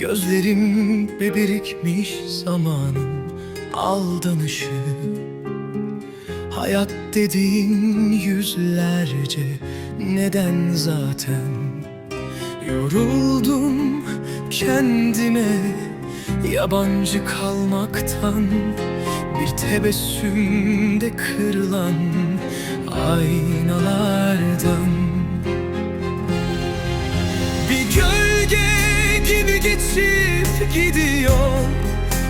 Gözlerim beberikmiş zamanın aldanışı. Hayat dediğin yüzlerce neden zaten? Yoruldum kendime yabancı kalmaktan. Bir tebessümde kırılan aynalardan geçip gidiyor.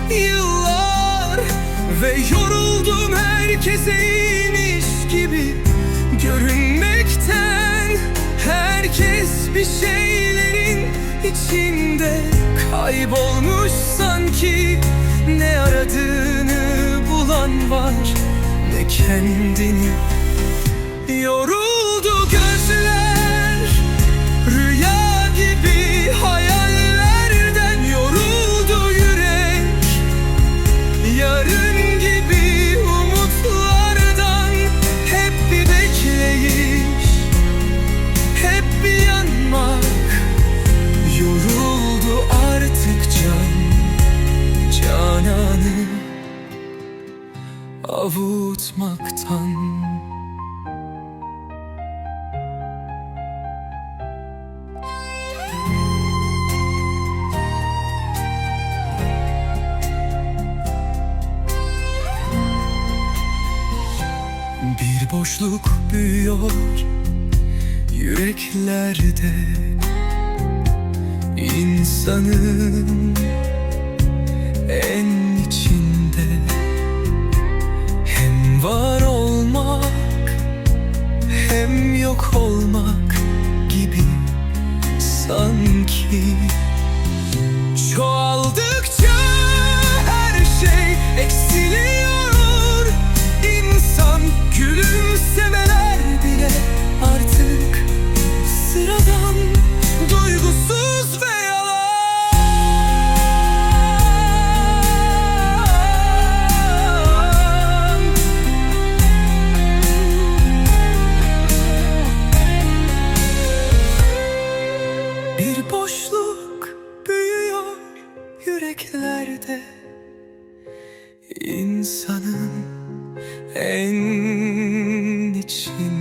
Yıllar Ve yoruldum herkese iyiymiş gibi. Görünmekten Herkes bir şeylerin içinde kaybolmuş sanki. Ne aradığını bulan var ne kendini Yoruldu avutmaktan. Bir boşluk büyüyor yüreklerde. İnsanın en içinde yüreklerde İnsanın en içinde